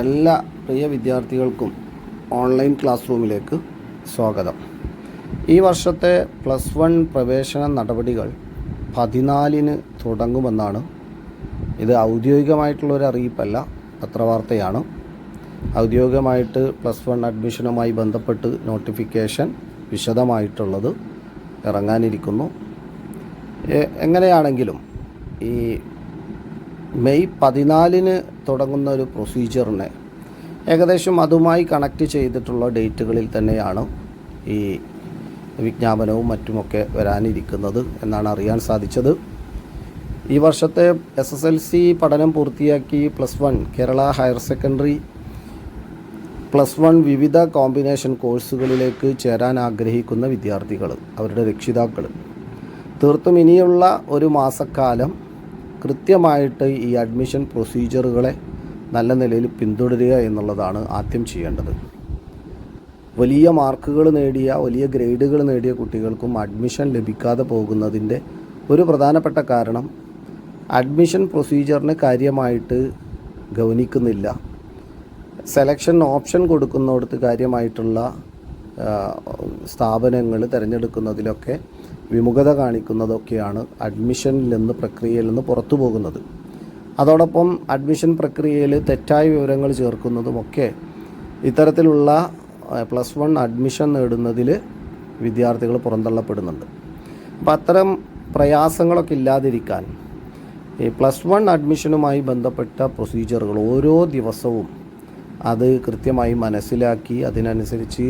എല്ലാ പ്രിയ വിദ്യാർത്ഥികൾക്കും online class റൂമിലേക്ക് സ്വാഗതം. ഈ വർഷത്തെ പ്ലസ് വൺ പ്രവേശന നടപടികൾ പതിനാലിന് തുടങ്ങുമെന്നാണ്. ഇത് ഔദ്യോഗികമായിട്ടുള്ളൊരു അറിയിപ്പല്ല പത്രവാർത്തയാണ്. ഔദ്യോഗികമായിട്ട് പ്ലസ് വൺ അഡ്മിഷനുമായി ബന്ധപ്പെട്ട് നോട്ടിഫിക്കേഷൻ വിശദമായിട്ടുള്ളത് ഇറങ്ങാനിരിക്കുന്നു. എങ്ങനെയാണെങ്കിലും ഈ മെയ് പതിനാലിന് തുടങ്ങുന്ന ഒരു പ്രൊസീജിയറിനെ ഏകദേശം അതുമായി കണക്ട് ചെയ്തിട്ടുള്ള ഡേറ്റുകളിൽ തന്നെയാണ് ഈ വിജ്ഞാപനവും മറ്റുമൊക്കെ വരാനിരിക്കുന്നത് എന്നാണ് അറിയാൻ സാധിച്ചത്. ഈ വർഷത്തെ എസ് എസ് എൽ സി പഠനം പൂർത്തിയാക്കി plus one Kerala higher secondary plus one വിവിധ കോമ്പിനേഷൻ കോഴ്സുകളിലേക്ക് ചേരാൻ ആഗ്രഹിക്കുന്ന വിദ്യാർത്ഥികൾ അവരുടെ രക്ഷിതാക്കൾ തീർത്തും ഇനിയുള്ള ഒരു മാസക്കാലം കൃത്യമായിട്ട് ഈ അഡ്മിഷൻ പ്രൊസീജിയറുകളെ നല്ല നിലയിൽ പിന്തുടരുക എന്നുള്ളതാണ് ആദ്യം ചെയ്യേണ്ടത്. വലിയ മാർക്കുകൾ നേടിയ വലിയ ഗ്രേഡുകൾ നേടിയ കുട്ടികൾക്കും അഡ്മിഷൻ ലഭിക്കാതെ പോകുന്നതിന്റെ ഒരു പ്രധാനപ്പെട്ട കാരണം അഡ്മിഷൻ പ്രൊസീജിയറിന് കാര്യമായിട്ട് ഗൗനിക്കുന്നില്ല. സെലക്ഷൻ ഓപ്ഷൻ കൊടുക്കുന്നിടത്ത് കാര്യമായിട്ടുള്ള സ്ഥാപനങ്ങൾ തിരഞ്ഞെടുക്കുന്നതിലൊക്കെ വിമുഖത കാണിക്കുന്നതൊക്കെയാണ് അഡ്മിഷനിൽ നിന്ന് പ്രക്രിയയിൽ നിന്ന് പുറത്തു പോകുന്നത്. അതോടൊപ്പം അഡ്മിഷൻ പ്രക്രിയയിൽ തെറ്റായ വിവരങ്ങൾ ചേർക്കുന്നതുമൊക്കെ ഇത്തരത്തിലുള്ള പ്ലസ് വൺ അഡ്മിഷൻ നേടുന്നതിൽ വിദ്യാർത്ഥികൾ പുറന്തള്ളപ്പെടുന്നുണ്ട്. അപ്പം അത്തരം പ്രയാസങ്ങളൊക്കെ ഇല്ലാതിരിക്കാൻ ഈ പ്ലസ് വൺ അഡ്മിഷനുമായി ബന്ധപ്പെട്ട പ്രൊസീജിയറുകൾ ഓരോ ദിവസവും അത് കൃത്യമായി മനസ്സിലാക്കി അതിനനുസരിച്ച്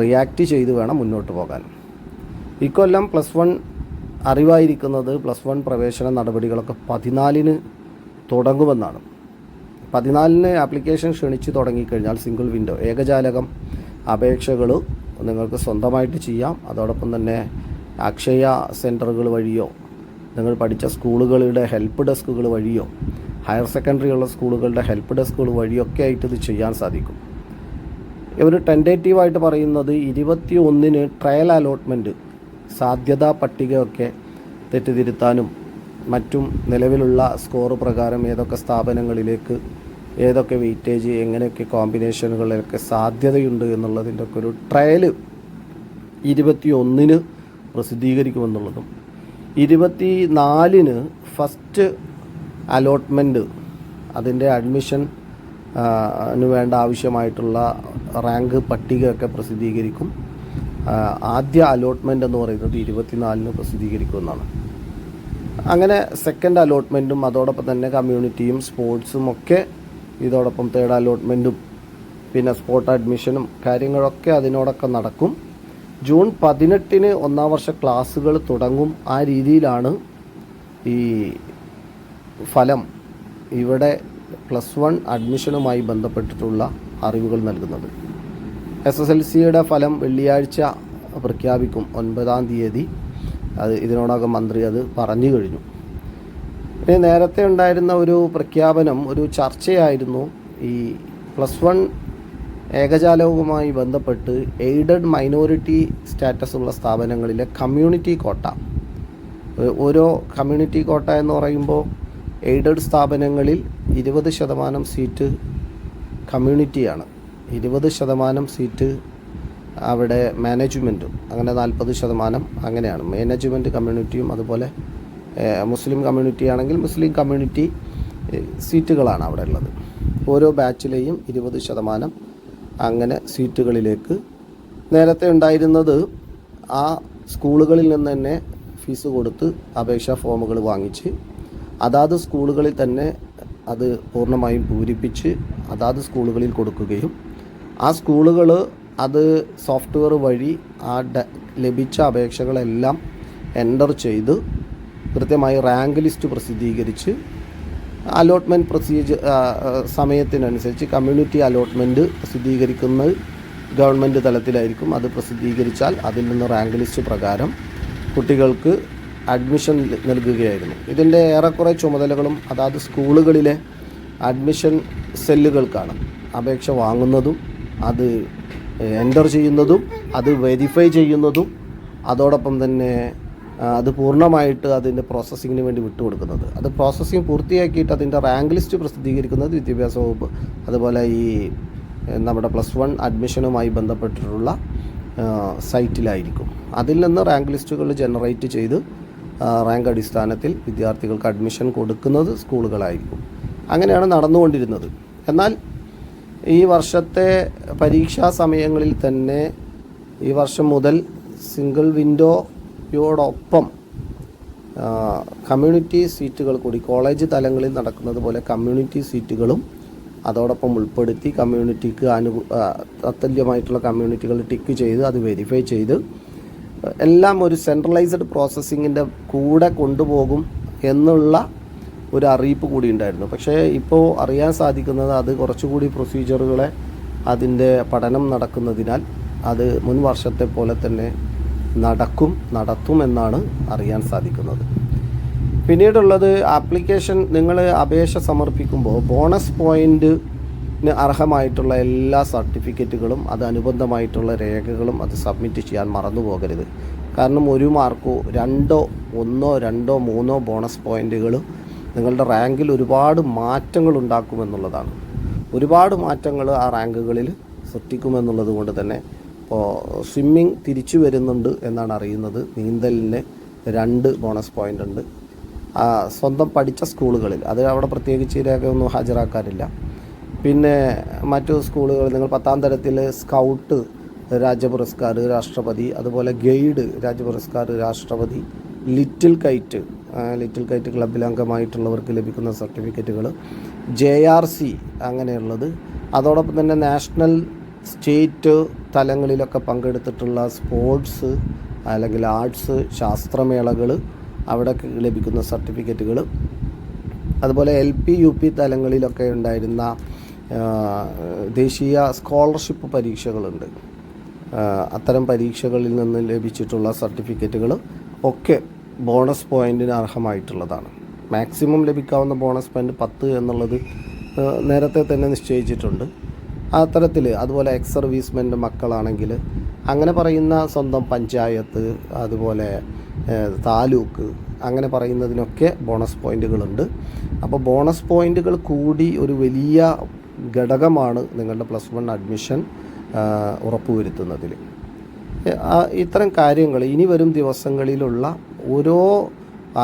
റിയാക്റ്റ് ചെയ്ത് വേണം മുന്നോട്ട് പോകാൻ. ഇക്കൊല്ലം പ്ലസ് വൺ അറിവായിരിക്കുന്നത് പ്ലസ് വൺ പ്രവേശന നടപടികളൊക്കെ പതിനാലിന് തുടങ്ങുമെന്നാണ്. പതിനാലിന് ആപ്ലിക്കേഷൻ ക്ഷണിച്ച് തുടങ്ങിക്കഴിഞ്ഞാൽ സിംഗിൾ വിൻഡോ ഏകജാലകം അപേക്ഷകൾ നിങ്ങൾക്ക് സ്വന്തമായിട്ട് ചെയ്യാം. അതോടൊപ്പം തന്നെ അക്ഷയ സെന്ററുകൾ വഴിയോ നിങ്ങൾ പഠിച്ച സ്കൂളുകളുടെ ഹെൽപ്പ് ഡെസ്കുകൾ വഴിയോ ഹയർ സെക്കൻഡറി ഉള്ള സ്കൂളുകളുടെ ഹെൽപ്പ് ഡെസ്കുകൾ വഴിയൊക്കെ ആയിട്ട് ഇത് ചെയ്യാൻ സാധിക്കും. ഇവർ ടെന്റേറ്റീവായിട്ട് പറയുന്നത് ഇരുപത്തി ഒന്നിന് ട്രയൽ അലോട്ട്മെന്റ് സാധ്യതാ പട്ടികയൊക്കെ തെറ്റിതിരുത്താനും മറ്റും നിലവിലുള്ള സ്കോർ പ്രകാരം ഏതൊക്കെ സ്ഥാപനങ്ങളിലേക്ക് ഏതൊക്കെ വെയിറ്റേജ് എങ്ങനെയൊക്കെ കോമ്പിനേഷനുകളിലൊക്കെ സാധ്യതയുണ്ട് എന്നുള്ളതിന്റെ ഒക്കെ ഒരു ട്രയൽ ഇരുപത്തി ഒന്നിന് പ്രസിദ്ധീകരിക്കുമെന്നുള്ളതും. ഇരുപത്തി നാലിന് ഫസ്റ്റ് അലോട്ട്മെന്റ് അതിന്റെ അഡ്മിഷൻ വേണ്ട ആവശ്യമായിട്ടുള്ള റാങ്ക് പട്ടികയൊക്കെ പ്രസിദ്ധീകരിക്കും. ആദ്യ അലോട്ട്മെന്റ് എന്ന് പറയുന്നത് ഇരുപത്തിനാലിന് പ്രസിദ്ധീകരിക്കുമെന്നാണ്. അങ്ങനെ സെക്കൻഡ് അലോട്ട്മെന്റും അതോടൊപ്പം തന്നെ കമ്മ്യൂണിറ്റിയും സ്പോർട്സും ഒക്കെ ഇതോടൊപ്പം തേർഡ് അലോട്ട്മെന്റും പിന്നെ സ്പോട്ട് അഡ്മിഷനും കാര്യങ്ങളൊക്കെ അതിനോടൊക്കെ നടക്കും. ജൂൺ പതിനെട്ടിന് ഒന്നാം വർഷ ക്ലാസ്സുകൾ തുടങ്ങും. ആ രീതിയിലാണ് ഈ ഫലം ഇവിടെ പ്ലസ് വൺ അഡ്മിഷനുമായി ബന്ധപ്പെട്ടിട്ടുള്ള അറിവുകൾ നൽകുന്നത്. എസ് എസ് എൽ സിയുടെ ഫലം വെള്ളിയാഴ്ച പ്രഖ്യാപിക്കും ഒൻപതാം തീയതി. അത് ഇതിനോടകം മന്ത്രി അത് പറഞ്ഞു കഴിഞ്ഞു. ഇനി നേരത്തെ ഉണ്ടായിരുന്ന ഒരു പ്രഖ്യാപനം ഒരു ചർച്ചയായിരുന്നു. ഈ പ്ലസ് വൺ ഏകജാലവുമായി ബന്ധപ്പെട്ട് എയ്ഡഡ് മൈനോറിറ്റി സ്റ്റാറ്റസ് ഉള്ള സ്ഥാപനങ്ങളിലെ കമ്മ്യൂണിറ്റി കോട്ട. ഓരോ കമ്മ്യൂണിറ്റി കോട്ട എന്ന് പറയുമ്പോൾ എയ്ഡഡ് സ്ഥാപനങ്ങളിൽ ഇരുപത് ശതമാനം സീറ്റ് കമ്മ്യൂണിറ്റിയാണ്. ഇരുപത് ശതമാനം സീറ്റ് അവിടെ മാനേജ്മെന്റും അങ്ങനെ നാൽപ്പത് ശതമാനം അങ്ങനെയാണ്. മാനേജ്മെന്റ് കമ്മ്യൂണിറ്റിയും അതുപോലെ മുസ്ലിം കമ്മ്യൂണിറ്റി ആണെങ്കിൽ മുസ്ലിം കമ്മ്യൂണിറ്റി സീറ്റുകളാണ് അവിടെ ഉള്ളത്. ഓരോ ബാച്ചിലെയും ഇരുപത് ശതമാനം അങ്ങനെ സീറ്റുകളിലേക്ക് നേരത്തെ ഉണ്ടായിരുന്നത് ആ സ്കൂളുകളിൽ നിന്ന് തന്നെ ഫീസ് കൊടുത്ത് അപേക്ഷാ ഫോമുകൾ വാങ്ങിച്ച് അതാത് സ്കൂളുകളിൽ തന്നെ അത് പൂർണമായും പൂരിപ്പിച്ച് അതാത് സ്കൂളുകളിൽ കൊടുക്കുകയും ആ സ്കൂളുകൾ അത് സോഫ്റ്റ്വെയർ വഴി ആ ലഭിച്ച അപേക്ഷകളെല്ലാം എന്റർ ചെയ്ത് കൃത്യമായി റാങ്ക് ലിസ്റ്റ് പ്രസിദ്ധീകരിച്ച് അലോട്ട്മെന്റ് പ്രൊസീജിയർ സമയത്തിനനുസരിച്ച് കമ്മ്യൂണിറ്റി അലോട്ട്മെന്റ് പ്രസിദ്ധീകരിക്കുന്നത് ഗവൺമെന്റ് തലത്തിലായിരിക്കും അത് പ്രസിദ്ധീകരിച്ചാൽ അതിൽ നിന്ന് റാങ്ക് ലിസ്റ്റ് പ്രകാരം കുട്ടികൾക്ക് അഡ്മിഷൻ നൽകുകയായിരുന്നു. ഇതിന്റെ ഏറെക്കുറെ ചുമതലകളും അതാത് സ്കൂളുകളിലെ അഡ്മിഷൻ സെല്ലുകൾക്കാണ് അപേക്ഷ വാങ്ങുന്നതും അത് എന്റർ ചെയ്യുന്നതും അത് വെരിഫൈ ചെയ്യുന്നതും അതോടൊപ്പം തന്നെ അത് പൂർണമായിട്ട് അതിന്റെ പ്രോസസ്സിങ്ങിന് വേണ്ടി വിട്ടുകൊടുക്കുന്നത്. അത് പ്രോസസ്സിങ് പൂർത്തിയാക്കിയിട്ട് അതിന്റെ റാങ്ക് ലിസ്റ്റ് പ്രസിദ്ധീകരിക്കുന്നത് വിദ്യാഭ്യാസ വകുപ്പ് അതുപോലെ ഈ നമ്മുടെ പ്ലസ് വൺ അഡ്മിഷനുമായി ബന്ധപ്പെട്ടിട്ടുള്ള സൈറ്റിലായിരിക്കും അതിൽ നിന്ന് റാങ്ക് ലിസ്റ്റുകൾ ജനറേറ്റ് ചെയ്ത് റാങ്ക് അടിസ്ഥാനത്തിൽ വിദ്യാർത്ഥികൾക്ക് അഡ്മിഷൻ കൊടുക്കുന്നത് സ്കൂളുകളായിരിക്കും. അങ്ങനെയാണ് നടന്നുകൊണ്ടിരുന്നത്. എന്നാൽ ഈ വർഷത്തെ പരീക്ഷാ സമയങ്ങളിൽ തന്നെ ഈ വർഷം മുതൽ സിംഗിൾ വിൻഡോയോടൊപ്പം കമ്മ്യൂണിറ്റി സീറ്റുകൾ കൂടി കോളേജ് തലങ്ങളിൽ നടക്കുന്നത് പോലെ കമ്മ്യൂണിറ്റി സീറ്റുകളും അതോടൊപ്പം ഉൾപ്പെടുത്തി കമ്മ്യൂണിറ്റിക്ക് അനു തത്തുല്യമായിട്ടുള്ള കമ്മ്യൂണിറ്റികൾ ടിക്ക് ചെയ്ത് അത് വെരിഫൈ ചെയ്ത് എല്ലാം ഒരു സെൻട്രലൈസ്ഡ് പ്രോസസ്സിങ്ങിന്റെ കൂടെ കൊണ്ടുപോകും എന്നുള്ള ഒരു അറിയിപ്പ് കൂടി ഉണ്ടായിരുന്നു. പക്ഷേ ഇപ്പോൾ അറിയാൻ സാധിക്കുന്നത് അത് കുറച്ചുകൂടി പ്രൊസീജിയറുകളെ അതിന്റെ പഠനം നടക്കുന്നതിനാൽ അത് മുൻ വർഷത്തെ പോലെ തന്നെ നടക്കും നടത്തുമെന്നാണ് അറിയാൻ സാധിക്കുന്നത്. പിന്നീടുള്ളത് ആപ്ലിക്കേഷൻ നിങ്ങൾ അപേക്ഷ സമർപ്പിക്കുമ്പോൾ ബോണസ് പോയിന്റിന് അർഹമായിട്ടുള്ള എല്ലാ സർട്ടിഫിക്കറ്റുകളും അത് അനുബന്ധമായിട്ടുള്ള രേഖകളും അത് സബ്മിറ്റ് ചെയ്യാൻ മറന്നു പോകരുത്. കാരണം ഒരു മാർക്കോ രണ്ടോ ഒന്നോ രണ്ടോ മൂന്നോ ബോണസ് പോയിന്റുകൾ നിങ്ങളുടെ റാങ്കിൽ ഒരുപാട് മാറ്റങ്ങൾ ഉണ്ടാക്കുമെന്നുള്ളതാണ്. ഒരുപാട് മാറ്റങ്ങൾ ആ റാങ്കുകളിൽ സൃഷ്ടിക്കുമെന്നുള്ളത് കൊണ്ട് തന്നെ ഇപ്പോൾ സ്വിമ്മിങ് തിരിച്ചു വരുന്നുണ്ട് എന്നാണ് അറിയുന്നത്. നീന്തലിന് രണ്ട് ബോണസ് പോയിന്റ് ഉണ്ട്. സ്വന്തം പഠിച്ച സ്കൂളുകളിൽ. അത് അവിടെ പ്രത്യേകിച്ച് രേഖയൊന്നും ഹാജരാക്കാറില്ല പിന്നെ മറ്റു സ്കൂളുകൾ നിങ്ങൾ പത്താം തരത്തിൽ സ്കൗട്ട് രാജ്യ പുരസ്കാർ രാഷ്ട്രപതി അതുപോലെ ഗൈഡ് രാജ്യ പുരസ്കാർ രാഷ്ട്രപതി ലിറ്റിൽ കൈറ്റ് ലിറ്റിൽ കൈറ്റ് ക്ലബിൽ അംഗമായിട്ടുള്ളവർക്ക് ലഭിക്കുന്ന സർട്ടിഫിക്കറ്റുകൾ ജെ ആർ സി അങ്ങനെയുള്ളത്. അതോടൊപ്പം തന്നെ നാഷണൽ സ്റ്റേറ്റ് തലങ്ങളിലൊക്കെ പങ്കെടുത്തിട്ടുള്ള സ്പോർട്സ് അല്ലെങ്കിൽ ആർട്സ് ശാസ്ത്രമേളകൾ അവിടെ ലഭിക്കുന്ന സർട്ടിഫിക്കറ്റുകൾ അതുപോലെ എൽ പി യു പി തലങ്ങളിലൊക്കെ ഉണ്ടായിരുന്ന ദേശീയ സ്കോളർഷിപ്പ് പരീക്ഷകളുണ്ട്. അത്തരം പരീക്ഷകളിൽ നിന്ന് ലഭിച്ചിട്ടുള്ള സർട്ടിഫിക്കറ്റുകൾ ഒക്കെ ബോണസ് പോയിന്റിന് അർഹമായിട്ടുള്ളതാണ്. മാക്സിമം ലഭിക്കാവുന്ന ബോണസ് പോയിന്റ് പത്ത് എന്നുള്ളത് നേരത്തെ തന്നെ നിശ്ചയിച്ചിട്ടുണ്ട്. അത്തരത്തിൽ അതുപോലെ എക്സ് സർവീസ്മെന്റെ മക്കളാണെങ്കിൽ അങ്ങനെ പറയുന്ന സ്വന്തം പഞ്ചായത്ത് അതുപോലെ താലൂക്ക് അങ്ങനെ പറയുന്നതിനൊക്കെ ബോണസ് പോയിന്റുകളുണ്ട്. അപ്പോൾ ബോണസ് പോയിന്റുകൾ കൂടി ഒരു വലിയ ഘടകമാണ് നിങ്ങളുടെ പ്ലസ് വൺ അഡ്മിഷൻ ഉറപ്പുവരുത്തുന്നതിൽ. ഇത്തരം കാര്യങ്ങൾ ഇനി വരും ദിവസങ്ങളിലുള്ള ഓരോ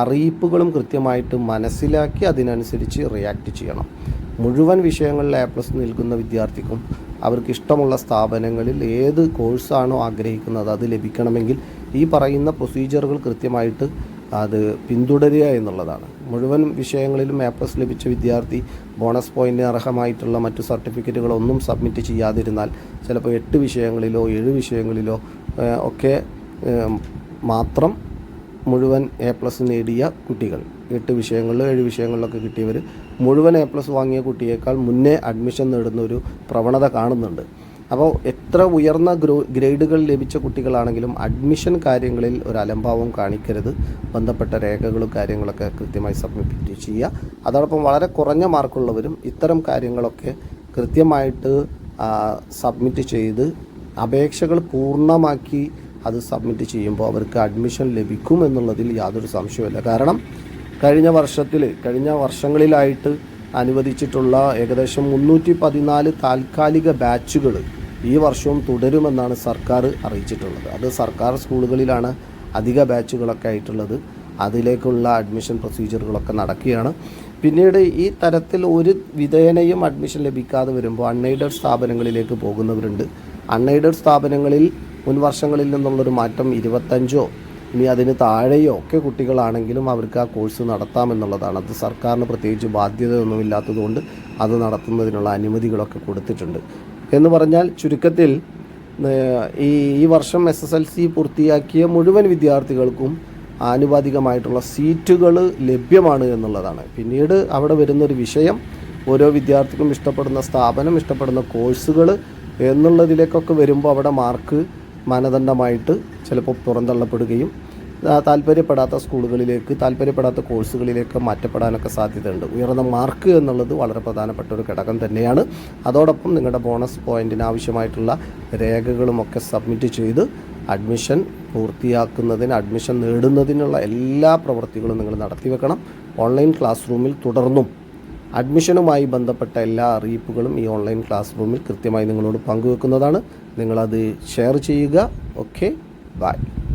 അറിയിപ്പുകളും കൃത്യമായിട്ട് മനസ്സിലാക്കി അതിനനുസരിച്ച് റിയാക്ട് ചെയ്യണം. മുഴുവൻ വിഷയങ്ങളിൽ എ പ്ലസ് നിൽക്കുന്ന വിദ്യാർത്ഥിക്കും അവർക്ക് ഇഷ്ടമുള്ള സ്ഥാപനങ്ങളിൽ ഏത് കോഴ്സാണോ ആഗ്രഹിക്കുന്നത് അത് ലഭിക്കണമെങ്കിൽ ഈ പറയുന്ന പ്രൊസീജിയറുകൾ കൃത്യമായിട്ട് അത് പിന്തുടരുക എന്നുള്ളതാണ്. മുഴുവൻ വിഷയങ്ങളിലും എ പ്ലസ് ലഭിച്ച വിദ്യാർത്ഥി ബോണസ് പോയിന്റിന് അർഹമായിട്ടുള്ള മറ്റു സർട്ടിഫിക്കറ്റുകളൊന്നും സബ്മിറ്റ് ചെയ്യാതിരുന്നാൽ ചിലപ്പോൾ എട്ട് വിഷയങ്ങളിലോ ഏഴ് വിഷയങ്ങളിലോ ഒക്കെ മാത്രം മുഴുവൻ എ പ്ലസ് നേടിയ കുട്ടികൾ. എട്ട് വിഷയങ്ങളിൽ ഏഴ് വിഷയങ്ങളിലൊക്കെ കിട്ടിയവർ മുഴുവൻ എ പ്ലസ് വാങ്ങിയ കുട്ടിയേക്കാൾ മുന്നേ അഡ്മിഷൻ നേടുന്ന ഒരു പ്രവണത കാണുന്നുണ്ട്. അപ്പോൾ എത്ര ഉയർന്ന ഗ്രോ ഗ്രേഡുകൾ ലഭിച്ച കുട്ടികളാണെങ്കിലും അഡ്മിഷൻ കാര്യങ്ങളിൽ ഒരു അലംഭാവം കാണിക്കരുത്. ബന്ധപ്പെട്ട രേഖകളും കാര്യങ്ങളൊക്കെ കൃത്യമായി സബ്മിറ്റ് ചെയ്യുക. അതോടൊപ്പം വളരെ കുറഞ്ഞ മാർക്കുള്ളവരും ഇത്തരം കാര്യങ്ങളൊക്കെ കൃത്യമായിട്ട് സബ്മിറ്റ് ചെയ്ത് അപേക്ഷകൾ പൂർണമാക്കി അത് സബ്മിറ്റ് ചെയ്യുമ്പോൾ അവർക്ക് അഡ്മിഷൻ ലഭിക്കും എന്നുള്ളതിൽ യാതൊരു സംശയവുമില്ല. കാരണം കഴിഞ്ഞ വർഷത്തിൽ കഴിഞ്ഞ വർഷങ്ങളിലായിട്ട് അനുവദിച്ചിട്ടുള്ള ഏകദേശം മുന്നൂറ്റി പതിനാല് താൽക്കാലിക ബാച്ചുകൾ ഈ വർഷവും തുടരുമെന്നാണ് സർക്കാർ അറിയിച്ചിട്ടുള്ളത്. അത് സർക്കാർ സ്കൂളുകളിലാണ് അധിക ബാച്ചുകളൊക്കെ ആയിട്ടുള്ളത്. അതിലേക്കുള്ള അഡ്മിഷൻ പ്രൊസീജിയറുകളൊക്കെ നടക്കുകയാണ്. പിന്നീട് ഈ തരത്തിൽ ഒരു വിധേനയും അഡ്മിഷൻ ലഭിക്കാതെ വരുമ്പോൾ അൺഎയ്ഡഡ് സ്ഥാപനങ്ങളിലേക്ക് പോകുന്നവരുണ്ട്. അൺഎയ്ഡഡ് സ്ഥാപനങ്ങളിൽ മുൻ വർഷങ്ങളിൽ നിന്നുള്ളൊരു മാറ്റം ഇരുപത്തഞ്ചോ ഇനി അതിന് താഴെയോ ഒക്കെ കുട്ടികളാണെങ്കിലും അവർക്ക് ആ കോഴ്സ് നടത്താമെന്നുള്ളതാണ് അത് സർക്കാരിന് പ്രത്യേകിച്ച് ബാധ്യതയൊന്നുമില്ലാത്തതുകൊണ്ട് അത് നടത്തുന്നതിനുള്ള അനുമതികളൊക്കെ കൊടുത്തിട്ടുണ്ട്. എന്ന് പറഞ്ഞാൽ ചുരുക്കത്തിൽ ഈ ഈ വർഷം എസ് എസ് എൽ സി പൂർത്തിയാക്കിയ മുഴുവൻ വിദ്യാർത്ഥികൾക്കും ആനുപാതികമായിട്ടുള്ള സീറ്റുകൾ ലഭ്യമാണ് എന്നുള്ളതാണ്. പിന്നീട് അവിടെ വരുന്നൊരു വിഷയം ഓരോ വിദ്യാർത്ഥിക്കും ഇഷ്ടപ്പെടുന്ന സ്ഥാപനം ഇഷ്ടപ്പെടുന്ന കോഴ്സുകൾ എന്നുള്ളതിലേക്കൊക്കെ വരുമ്പോൾ അവിടെ മാർക്ക് മാനദണ്ഡമായിട്ട് ചിലപ്പോൾ പുറന്തള്ളപ്പെടുകയും താല്പര്യപ്പെടാത്ത സ്കൂളുകളിലേക്ക് താല്പര്യപ്പെടാത്ത കോഴ്സുകളിലേക്ക് മാറ്റപ്പെടാനൊക്കെ സാധ്യതയുണ്ട്. ഉയർന്ന മാർക്ക് എന്നുള്ളത് വളരെ പ്രധാനപ്പെട്ട ഒരു ഘടകം തന്നെയാണ്. അതോടൊപ്പം നിങ്ങളുടെ ബോണസ് പോയിന്റിന് ആവശ്യമായിട്ടുള്ള രേഖകളുമൊക്കെ സബ്മിറ്റ് ചെയ്ത് അഡ്മിഷൻ പൂർത്തിയാക്കുന്നതിന് അഡ്മിഷൻ നേടുന്നതിനുള്ള എല്ലാ പ്രവൃത്തികളും നിങ്ങൾ നടത്തിവെക്കണം. ഓൺലൈൻ ക്ലാസ് റൂമിൽ തുടർന്നും അഡ്മിഷനുമായി ബന്ധപ്പെട്ട എല്ലാ അറിയിപ്പുകളും ഈ ഓൺലൈൻ ക്ലാസ് റൂമിൽ കൃത്യമായി നിങ്ങളോട് പങ്കുവെക്കുന്നതാണ്. നിങ്ങളത് ഷെയർ ചെയ്യുക. ഓക്കെ. ബൈ.